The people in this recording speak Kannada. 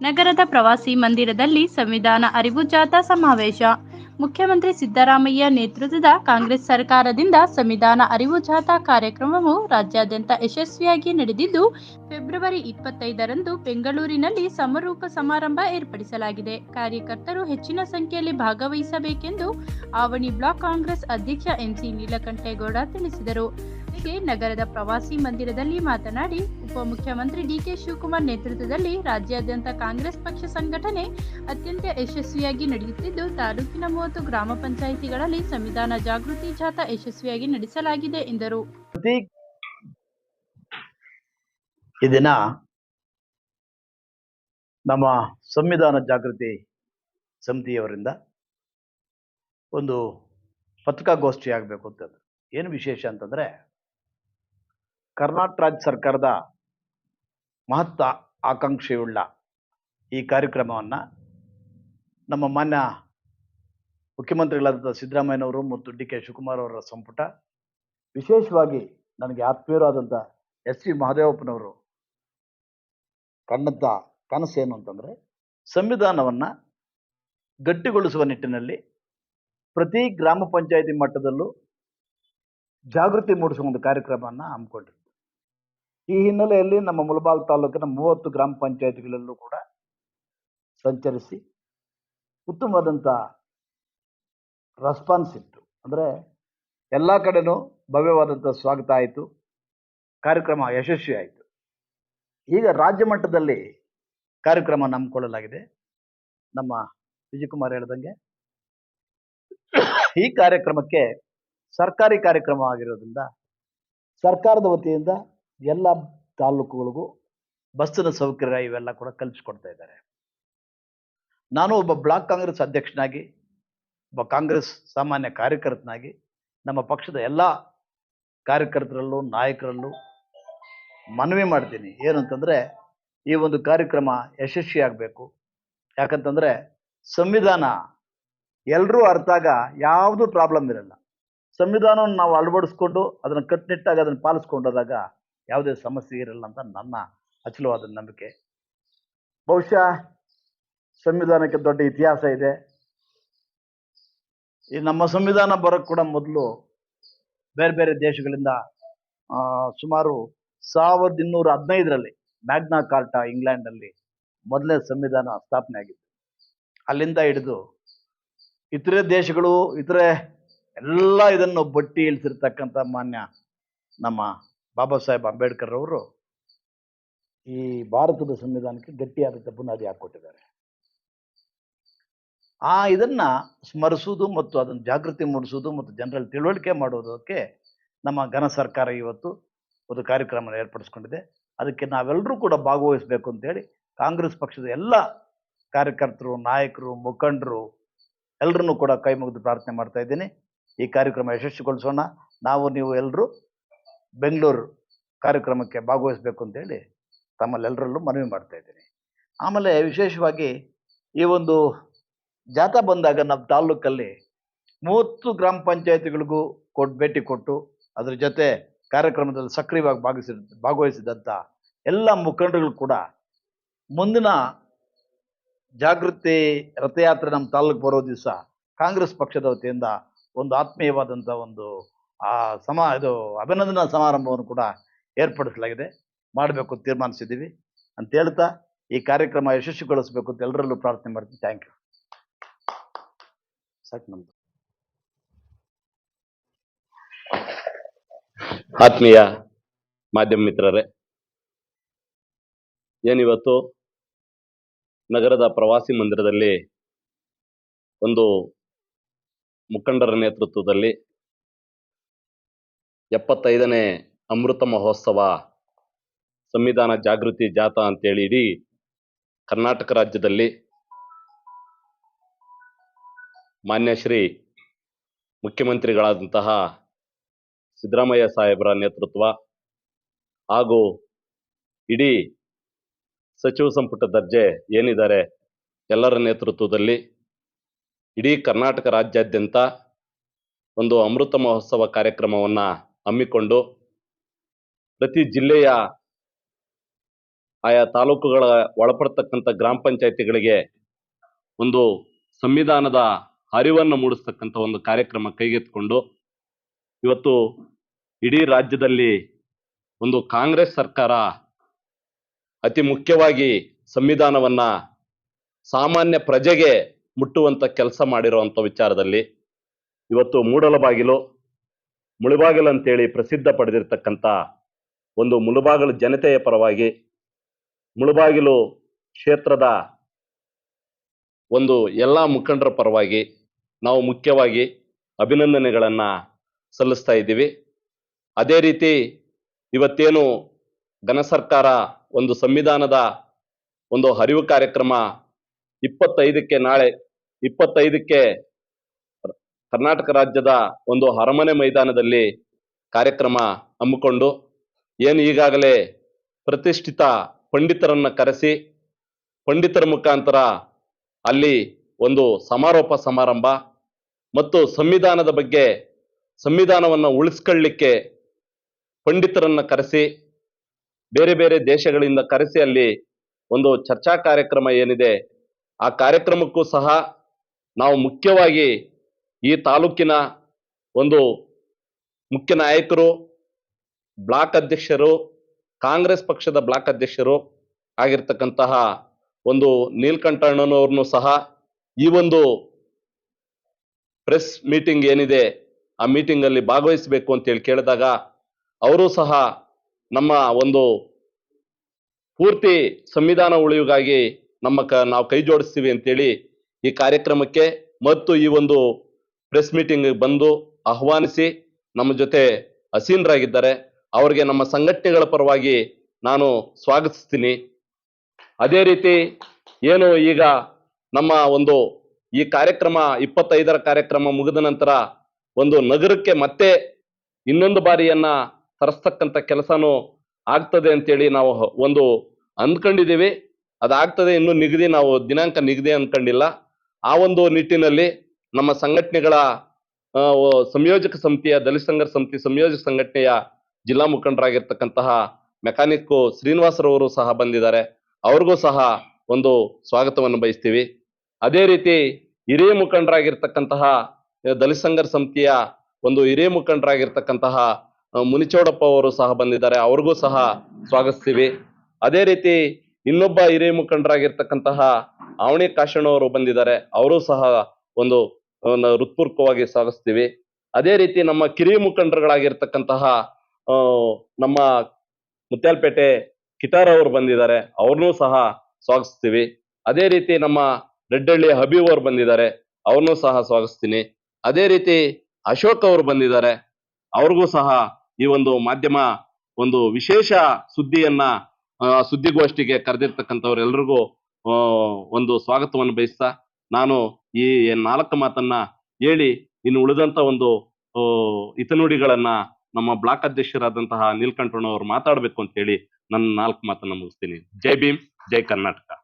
ನಗರದ ಪ್ರವಾಸಿ ಮಂದಿರದಲ್ಲಿ ಸಂವಿಧಾನ ಅರಿವು ಜಾಥಾ ಸಮಾವೇಶ. ಮುಖ್ಯಮಂತ್ರಿ ಸಿದ್ದರಾಮಯ್ಯ ನೇತೃತ್ವದ ಕಾಂಗ್ರೆಸ್ ಸರ್ಕಾರದಿಂದ ಸಂವಿಧಾನ ಅರಿವು ಜಾಥಾ ಕಾರ್ಯಕ್ರಮವು ರಾಜ್ಯಾದ್ಯಂತ ಯಶಸ್ವಿಯಾಗಿ ನಡೆದಿದ್ದು, ಫೆಬ್ರವರಿ ಇಪ್ಪತ್ತೈದರಂದು ಬೆಂಗಳೂರಿನಲ್ಲಿ ಸಮಾರೋಪ ಸಮಾರಂಭ ಏರ್ಪಡಿಸಲಾಗಿದೆ. ಕಾರ್ಯಕರ್ತರು ಹೆಚ್ಚಿನ ಸಂಖ್ಯೆಯಲ್ಲಿ ಭಾಗವಹಿಸಬೇಕೆಂದು ಆವಣಿ ಬ್ಲಾಕ್ ಕಾಂಗ್ರೆಸ್ ಅಧ್ಯಕ್ಷ ಎಂಸಿ ನೀಲಕಂಠೇಗೌಡ ತಿಳಿಸಿದರು. ಜೊತೆಗೆ ನಗರದ ಪ್ರವಾಸಿ ಮಂದಿರದಲ್ಲಿ ಮಾತನಾಡಿ ಉಪಮುಖ್ಯಮಂತ್ರಿ ಡಿಕೆ ಶಿವಕುಮಾರ್ ನೇತೃತ್ವದಲ್ಲಿ ರಾಜ್ಯಾದ್ಯಂತ ಕಾಂಗ್ರೆಸ್ ಪಕ್ಷ ಸಂಘಟನೆ ಅತ್ಯಂತ ಯಶಸ್ವಿಯಾಗಿ ನಡೆಯುತ್ತಿದ್ದು, ತಾಲೂಕಿನ ಮೂವತ್ತು ಗ್ರಾಮ ಪಂಚಾಯಿತಿಗಳಲ್ಲಿ ಸಂವಿಧಾನ ಜಾಗೃತಿ ಜಾಥಾ ಯಶಸ್ವಿಯಾಗಿ ನಡೆಸಲಾಗಿದೆ ಎಂದರು. ಇದನ್ನ ನಮ್ಮ ಸಂವಿಧಾನ ಜಾಗೃತಿ ಸಮಿತಿಯವರಿಂದ ಒಂದು ಪತ್ರಿಕಾಗೋಷ್ಠಿ ಆಗಬೇಕು ಅಂತಂದ್ರೆ ಏನು ವಿಶೇಷ ಅಂತಂದ್ರೆ ಕರ್ನಾಟಕ ರಾಜ್ಯ ಸರ್ಕಾರದ ಮಹತ್ತ ಆಕಾಂಕ್ಷೆಯುಳ್ಳ ಈ ಕಾರ್ಯಕ್ರಮವನ್ನು ನಮ್ಮ ಮಾನ್ಯ ಮುಖ್ಯಮಂತ್ರಿಗಳಾದಂಥ ಸಿದ್ದರಾಮಯ್ಯನವರು ಮತ್ತು ಡಿ ಕೆ ಶಿವಕುಮಾರ್ ಅವರ ಸಂಪುಟ, ವಿಶೇಷವಾಗಿ ನನಗೆ ಆತ್ಮೀಯರಾದಂಥ ಎಸ್ ವಿ ಮಹದೇವಪ್ಪನವರು ಕಂಡಂಥ ಕನಸು ಏನು ಅಂತಂದರೆ, ಸಂವಿಧಾನವನ್ನು ಗಟ್ಟಿಗೊಳಿಸುವ ನಿಟ್ಟಿನಲ್ಲಿ ಪ್ರತಿ ಗ್ರಾಮ ಪಂಚಾಯಿತಿ ಮಟ್ಟದಲ್ಲೂ ಜಾಗೃತಿ ಮೂಡಿಸುವ ಒಂದು ಕಾರ್ಯಕ್ರಮವನ್ನು ಹಮ್ಮಿಕೊಂಡಿತ್ತು ಈ ಹಿನ್ನೆಲೆಯಲ್ಲಿ ನಮ್ಮ ಮುಳಬಾಲ್ ತಾಲೂಕಿನ ಮೂವತ್ತು ಗ್ರಾಮ ಪಂಚಾಯಿತಿಗಳಲ್ಲೂ ಕೂಡ ಸಂಚರಿಸಿ ಉತ್ತಮವಾದಂಥ ರೆಸ್ಪಾನ್ಸ್ ಇತ್ತು. ಅಂದರೆ ಎಲ್ಲ ಕಡೆನೂ ಭವ್ಯವಾದಂಥ ಸ್ವಾಗತ ಆಯಿತು. ಕಾರ್ಯಕ್ರಮ ಯಶಸ್ವಿ ಆಯಿತು. ಈಗ ರಾಜ್ಯ ಮಟ್ಟದಲ್ಲಿ ಕಾರ್ಯಕ್ರಮ ನಮ್ಮಕೊಳ್ಳಲಾಗಿದೆ ನಮ್ಮ ವಿಜಯಕುಮಾರ್ ಹೇಳ್ದಂಗೆ ಈ ಕಾರ್ಯಕ್ರಮಕ್ಕೆ ಸರ್ಕಾರಿ ಕಾರ್ಯಕ್ರಮ ಆಗಿರೋದ್ರಿಂದ ಸರ್ಕಾರದ ವತಿಯಿಂದ ಎಲ್ಲ ತಾಲೂಕುಗಳಿಗೂ ಬಸ್ಸಿನ ಸೌಕರ್ಯ ಇವೆಲ್ಲ ಕೂಡ ಕಲ್ಪಿಸ್ಕೊಡ್ತಾ ಇದ್ದಾರೆ. ನಾನು ಒಬ್ಬ ಬ್ಲಾಕ್ ಕಾಂಗ್ರೆಸ್ ಅಧ್ಯಕ್ಷನಾಗಿ, ಒಬ್ಬ ಕಾಂಗ್ರೆಸ್ ಸಾಮಾನ್ಯ ಕಾರ್ಯಕರ್ತನಾಗಿ, ನಮ್ಮ ಪಕ್ಷದ ಎಲ್ಲ ಕಾರ್ಯಕರ್ತರಲ್ಲೂ, ನಾಯಕರಲ್ಲೂ ಮನವಿ ಮಾಡ್ತೀನಿ. ಏನಂತಂದರೆ, ಈ ಒಂದು ಕಾರ್ಯಕ್ರಮ ಯಶಸ್ವಿ ಆಗಬೇಕು. ಯಾಕಂತಂದರೆ, ಸಂವಿಧಾನ ಎಲ್ಲರೂ ಅರ್ಥಾಗ ಯಾವುದೂ ಪ್ರಾಬ್ಲಮ್ ಇರಲ್ಲ. ಸಂವಿಧಾನವನ್ನು ನಾವು ಅಳವಡಿಸ್ಕೊಂಡು, ಅದನ್ನು ಕಟ್ಟುನಿಟ್ಟಾಗಿ ಅದನ್ನು ಪಾಲಿಸ್ಕೊಂಡೋದಾಗ ಯಾವುದೇ ಸಮಸ್ಯೆ ಇರಲ್ಲ ಅಂತ ನನ್ನ ಅಚಲವಾದ ನಂಬಿಕೆ. ಬಹುಶಃ ಸಂವಿಧಾನಕ್ಕೆ ದೊಡ್ಡ ಇತಿಹಾಸ ಇದೆ. ಈ ನಮ್ಮ ಸಂವಿಧಾನ ಬರೋಕ್ಕೆ ಕೂಡ ಮೊದಲು ಬೇರೆ ಬೇರೆ ದೇಶಗಳಿಂದ ಸುಮಾರು ಸಾವಿರದ ಇನ್ನೂರ ಹದಿನೈದರಲ್ಲಿ ಮ್ಯಾಗ್ನಾ ಕಾರ್ಟಾ ಇಂಗ್ಲೆಂಡಲ್ಲಿ ಮೊದಲನೇ ಸಂವಿಧಾನ ಸ್ಥಾಪನೆ ಆಗಿತ್ತು. ಅಲ್ಲಿಂದ ಹಿಡಿದು ಇತರೆ ದೇಶಗಳು, ಇತರೆ ಎಲ್ಲ ಇದನ್ನು ಬಟ್ಟಿ ಇಳಿಸಿರ್ತಕ್ಕಂಥ ಮಾನ್ಯ ನಮ್ಮ ಬಾಬಾ ಸಾಹೇಬ್ ಅಂಬೇಡ್ಕರ್ ಅವರು ಈ ಭಾರತದ ಸಂವಿಧಾನಕ್ಕೆ ಗಟ್ಟಿಯಾದಂಥ ಬುನಾದಿ ಹಾಕ್ಕೊಟ್ಟಿದ್ದಾರೆ. ಆ ಇದನ್ನ ಸ್ಮರಿಸುವುದು ಮತ್ತು ಅದನ್ನು ಜಾಗೃತಿ ಮೂಡಿಸುವುದು ಮತ್ತು ಜನರಲ್ಲಿ ತಿಳುವಳಿಕೆ ಮಾಡುವುದಕ್ಕೆ ನಮ್ಮ ಘನ ಸರ್ಕಾರ ಇವತ್ತು ಒಂದು ಕಾರ್ಯಕ್ರಮ ಏರ್ಪಡಿಸ್ಕೊಂಡಿದೆ. ಅದಕ್ಕೆ ನಾವೆಲ್ಲರೂ ಕೂಡ ಭಾಗವಹಿಸಬೇಕು ಅಂತೇಳಿ ಕಾಂಗ್ರೆಸ್ ಪಕ್ಷದ ಎಲ್ಲ ಕಾರ್ಯಕರ್ತರು, ನಾಯಕರು, ಮುಖಂಡರು ಎಲ್ಲರನ್ನೂ ಕೂಡ ಕೈ ಮುಗಿದು ಪ್ರಾರ್ಥನೆ ಮಾಡ್ತಾ ಇದ್ದೀನಿ. ಈ ಕಾರ್ಯಕ್ರಮ ಯಶಸ್ವಿಗೊಳಿಸೋಣ. ನಾವು ನೀವು ಎಲ್ಲರೂ ಬೆಂಗಳೂರು ಕಾರ್ಯಕ್ರಮಕ್ಕೆ ಭಾಗವಹಿಸಬೇಕು ಅಂತೇಳಿ ತಮ್ಮಲ್ಲೆಲ್ಲರಲ್ಲೂ ಮನವಿ ಮಾಡ್ತಾ ಇದ್ದೀನಿ. ಆಮೇಲೆ ವಿಶೇಷವಾಗಿ ಈ ಒಂದು ಜಾಥಾ ಬಂದಾಗ ನಮ್ಮ ತಾಲೂಕಲ್ಲಿ ಮೂವತ್ತು ಗ್ರಾಮ ಪಂಚಾಯತಿಗಳಿಗೂ ಕೊಟ್ಟು ಭೇಟಿ ಕೊಟ್ಟು ಅದ್ರ ಜೊತೆ ಕಾರ್ಯಕ್ರಮದಲ್ಲಿ ಸಕ್ರಿಯವಾಗಿ ಭಾಗಿಸ ಭಾಗವಹಿಸಿದಂಥ ಎಲ್ಲ ಮುಖಂಡರುಗಳು ಕೂಡ ಮುಂದಿನ ಜಾಗೃತಿ ರಥಯಾತ್ರೆ ನಮ್ಮ ತಾಲೂಕು ಬರೋ ದಿವಸ ಕಾಂಗ್ರೆಸ್ ಪಕ್ಷದ ವತಿಯಿಂದ ಒಂದು ಆತ್ಮೀಯವಾದಂಥ ಒಂದು ಆ ಸಮ, ಇದು ಅಭಿನಂದನಾ ಸಮಾರಂಭವನ್ನು ಕೂಡ ಏರ್ಪಡಿಸಲಾಗಿದೆ. ಮಾಡಬೇಕು ತೀರ್ಮಾನಿಸಿದ್ದೀವಿ. ಅಂತ ಹೇಳ್ತಾ ಈ ಕಾರ್ಯಕ್ರಮ ಯಶಸ್ವಿಗೊಳಿಸಬೇಕು ಅಂತ ಎಲ್ಲರಲ್ಲೂ ಪ್ರಾರ್ಥನೆ ಮಾಡ್ತೀನಿ. ಥ್ಯಾಂಕ್ ಯು ಸಾಕು ನಮ್ದು. ಆತ್ಮೀಯ ಮಾಧ್ಯಮ ಮಿತ್ರರೇ, ಏನಿವತ್ತು ನಗರದ ಪ್ರವಾಸಿ ಮಂದಿರದಲ್ಲಿ ಒಂದು ಮುಖಂಡರ ನೇತೃತ್ವದಲ್ಲಿ ಎಪ್ಪತ್ತೈದನೇ ಅಮೃತ ಮಹೋತ್ಸವ. ಸಂವಿಧಾನ ಜಾಗೃತಿ ಜಾಥಾ ಅಂತೇಳಿ ಇಡೀ ಕರ್ನಾಟಕ ರಾಜ್ಯದಲ್ಲಿ ಮಾನ್ಯ ಶ್ರೀ ಮುಖ್ಯಮಂತ್ರಿಗಳಾದಂತಹ ಸಿದ್ದರಾಮಯ್ಯ ಸಾಹೇಬರ ನೇತೃತ್ವ ಹಾಗೂ ಇಡೀ ಸಚಿವ ಸಂಪುಟ ದರ್ಜೆ ಏನಿದ್ದಾರೆ ಎಲ್ಲರ ನೇತೃತ್ವದಲ್ಲಿ ಇಡೀ ಕರ್ನಾಟಕ ರಾಜ್ಯಾದ್ಯಂತ ಒಂದು ಅಮೃತ ಮಹೋತ್ಸವ ಕಾರ್ಯಕ್ರಮವನ್ನು ಹಮ್ಮಿಕೊಂಡು ಪ್ರತಿ ಜಿಲ್ಲೆಯ ಆಯಾ ತಾಲೂಕುಗಳ ಒಳಪಡ್ತಕ್ಕಂಥ ಗ್ರಾಮ ಪಂಚಾಯತಿಗಳಿಗೆ ಒಂದು ಸಂವಿಧಾನದ ಅರಿವನ್ನು ಮೂಡಿಸ್ತಕ್ಕಂಥ ಒಂದು ಕಾರ್ಯಕ್ರಮ ಕೈಗೆತ್ತಿಕೊಂಡು ಇವತ್ತು ಇಡೀ ರಾಜ್ಯದಲ್ಲಿ ಒಂದು ಕಾಂಗ್ರೆಸ್ ಸರ್ಕಾರ ಅತಿ ಮುಖ್ಯವಾಗಿ ಸಂವಿಧಾನವನ್ನ ಸಾಮಾನ್ಯ ಪ್ರಜೆಗೆ ಮುಟ್ಟುವಂತ ಕೆಲಸ ಮಾಡಿರುವಂಥ ವಿಚಾರದಲ್ಲಿ ಇವತ್ತು ಮೂಡಲಬಾಗಿಲು ಮುಳುಬಾಗಿಲು ಅಂತೇಳಿ ಪ್ರಸಿದ್ಧ ಪಡೆದಿರ್ತಕ್ಕಂಥ ಒಂದು ಮುಳುಬಾಗಿಲು ಜನತೆಯ ಪರವಾಗಿ ಮುಳುಬಾಗಿಲು ಕ್ಷೇತ್ರದ ಒಂದು ಎಲ್ಲ ಮುಖಂಡರ ಪರವಾಗಿ ನಾವು ಮುಖ್ಯವಾಗಿ ಅಭಿನಂದನೆಗಳನ್ನು ಸಲ್ಲಿಸ್ತಾ ಇದ್ದೀವಿ. ಅದೇ ರೀತಿ ಇವತ್ತೇನು ಘನ ಸರ್ಕಾರ ಒಂದು ಸಂವಿಧಾನದ ಒಂದು ಅರಿವು ಕಾರ್ಯಕ್ರಮ ಇಪ್ಪತ್ತೈದಕ್ಕೆ ನಾಳೆ ಇಪ್ಪತ್ತೈದಕ್ಕೆ ಕರ್ನಾಟಕ ರಾಜ್ಯದ ಒಂದು ಅರಮನೆ ಮೈದಾನದಲ್ಲಿ ಕಾರ್ಯಕ್ರಮ ಹಮ್ಮಿಕೊಂಡು ಏನು ಈಗಾಗಲೇ ಪ್ರತಿಷ್ಠಿತ ಪಂಡಿತರನ್ನ ಕರೆಸಿ ಪಂಡಿತರ ಮುಖಾಂತರ ಅಲ್ಲಿ ಒಂದು ಸಮಾರೋಪ ಸಮಾರಂಭ ಮತ್ತು ಸಂವಿಧಾನದ ಬಗ್ಗೆ ಸಂವಿಧಾನವನ್ನು ಉಳಿಸ್ಕೊಳ್ಳಿಕ್ಕೆ ಪಂಡಿತರನ್ನ ಕರೆಸಿ ಬೇರೆ ಬೇರೆ ದೇಶಗಳಿಂದ ಕರೆಸಿ ಅಲ್ಲಿ ಒಂದು ಚರ್ಚಾ ಕಾರ್ಯಕ್ರಮ ಏನಿದೆ ಆ ಕಾರ್ಯಕ್ರಮಕ್ಕೂ ಸಹ ನಾವು ಮುಖ್ಯವಾಗಿ ಈ ತಾಲೂಕಿನ ಒಂದು ಮುಖ್ಯ ನಾಯಕರು, ಬ್ಲಾಕ್ ಅಧ್ಯಕ್ಷರು, ಕಾಂಗ್ರೆಸ್ ಪಕ್ಷದ ಬ್ಲಾಕ್ ಅಧ್ಯಕ್ಷರು ಆಗಿರ್ತಕ್ಕಂತಹ ಒಂದು ನೀಲ್ಕಂಠಣ್ಣನವ್ರನ್ನು ಸಹ ಈ ಒಂದು ಪ್ರೆಸ್ ಮೀಟಿಂಗ್ ಏನಿದೆ ಆ ಮೀಟಿಂಗ್ ಅಲ್ಲಿ ಭಾಗವಹಿಸಬೇಕು ಅಂತೇಳಿ ಕೇಳಿದಾಗ ಅವರು ಸಹ ನಮ್ಮ ಒಂದು ಪೂರ್ತಿ ಸಂವಿಧಾನ ಉಳಿವಿಗಾಗಿ ನಮ್ಮ ನಾವು ಕೈ ಜೋಡಿಸ್ತೀವಿ ಅಂತೇಳಿ ಈ ಕಾರ್ಯಕ್ರಮಕ್ಕೆ ಮತ್ತು ಈ ಒಂದು ಪ್ರೆಸ್ ಮೀಟಿಂಗ್ ಬಂದು ಆಹ್ವಾನಿಸಿ ನಮ್ಮ ಜೊತೆ ಅಸೀನರಾಗಿದ್ದಾರೆ ಅವರಿಗೆ ನಮ್ಮ ಸಂಘಟನೆಗಳ ಪರವಾಗಿ ನಾನು ಸ್ವಾಗತಿಸ್ತೀನಿ. ಅದೇ ರೀತಿ ಏನು ಈಗ ನಮ್ಮ ಒಂದು ಈ ಕಾರ್ಯಕ್ರಮ, ಇಪ್ಪತ್ತೈದರ ಕಾರ್ಯಕ್ರಮ ಮುಗಿದ ನಂತರ ಒಂದು ನಗರಕ್ಕೆ ಮತ್ತೆ ಇನ್ನೊಂದು ಬಾರಿಯನ್ನ ತರಿಸ್ತಕ್ಕಂಥ ಕೆಲಸನೂ ಆಗ್ತದೆ ಅಂತೇಳಿ ನಾವು ಒಂದು ಅಂದ್ಕೊಂಡಿದ್ದೀವಿ. ಅದಾಗ್ತದೆ ಇನ್ನು ನಿಗದಿ, ನಾವು ದಿನಾಂಕ ನಿಗದಿ ಅಂದ್ಕೊಂಡಿಲ್ಲ ಆ ಒಂದು ನಿಟ್ಟಿನಲ್ಲಿ ನಮ್ಮ ಸಂಘಟನೆಗಳ ಸಂಯೋಜಕ ಸಮಿತಿಯ, ದಲಿತ ಸಂಘರ್ ಸಮಿತಿ ಸಂಯೋಜಕ ಸಂಘಟನೆಯ ಜಿಲ್ಲಾ ಮುಖಂಡರಾಗಿರ್ತಕ್ಕಂತಹ ಮೆಕ್ಯಾನಿಕ್ ಶ್ರೀನಿವಾಸರವರು ಸಹ ಬಂದಿದ್ದಾರೆ. ಅವ್ರಿಗೂ ಸಹ ಒಂದು ಸ್ವಾಗತವನ್ನು ಬಯಸ್ತೀವಿ. ಅದೇ ರೀತಿ ಹಿರಿಯ ಮುಖಂಡರಾಗಿರ್ತಕ್ಕಂತಹ ದಲಿತ ಸಂಘರ್ಷ ಸಮಿತಿಯ ಒಂದು ಹಿರಿಯ ಮುಖಂಡರಾಗಿರ್ತಕ್ಕಂತಹ ಮುನಿಚೌಡಪ್ಪ ಅವರು ಸಹ ಬಂದಿದ್ದಾರೆ. ಅವ್ರಿಗೂ ಸಹ ಸ್ವಾಗತಿಸ್ತೀವಿ. ಅದೇ ರೀತಿ ಇನ್ನೊಬ್ಬ ಹಿರಿಯ ಮುಖಂಡರಾಗಿರ್ತಕ್ಕಂತಹ ಅವಣಿ ಕಾಶಣ್ಣವರು ಬಂದಿದ್ದಾರೆ. ಅವರು ಸಹ ಒಂದು ಹೃತ್ಪೂರ್ವಕವಾಗಿ ಸ್ವಾಗತಿಸ್ತೀವಿ ಅದೇ ರೀತಿ ನಮ್ಮ ಕಿರಿಯ ಮುಖಂಡರುಗಳಾಗಿರ್ತಕ್ಕಂತಹ ನಮ್ಮ ಮುತ್ಯಾಲ್ಪೇಟೆ ಕಿಟಾರ್ ಅವರು ಬಂದಿದ್ದಾರೆ. ಅವ್ರನ್ನೂ ಸಹ ಸ್ವಾಗತಿಸ್ತೀವಿ. ಅದೇ ರೀತಿ ನಮ್ಮ ರೆಡ್ಡಳ್ಳಿ ಹಬೀಬ್ ಅವರು ಬಂದಿದ್ದಾರೆ. ಅವ್ರನ್ನೂ ಸಹ ಸ್ವಾಗತಿಸ್ತೀನಿ. ಅದೇ ರೀತಿ ಅಶೋಕ್ ಅವರು ಬಂದಿದ್ದಾರೆ. ಅವ್ರಿಗೂ ಸಹ ಈ ಒಂದು ಮಾಧ್ಯಮ ಒಂದು ವಿಶೇಷ ಸುದ್ದಿಯನ್ನ ಸುದ್ದಿಗೋಷ್ಠಿಗೆ ಕರೆದಿರ್ತಕ್ಕಂಥವ್ರೆಲ್ರಿಗೂ ಒಂದು ಸ್ವಾಗತವನ್ನು ಬಯಸ್ತಾ ನಾನು ಈ ನಾಲ್ಕು ಮಾತನ್ನ ಹೇಳಿ ಇನ್ನು ಉಳಿದಂತ ಒಂದು ಹಿತನುಡಿಗಳನ್ನ ನಮ್ಮ ಬ್ಲಾಕ್ ಅಧ್ಯಕ್ಷರಾದಂತಹ ನೀಲ್ಕಂಠಣ್ಣವರು ಮಾತಾಡಬೇಕು ಅಂತ ಹೇಳಿ ನನ್ನ ನಾಲ್ಕು ಮಾತನ್ನ ಮುಗಿಸ್ತೀನಿ. ಜೈ ಭೀಮ್, ಜೈ ಕರ್ನಾಟಕ.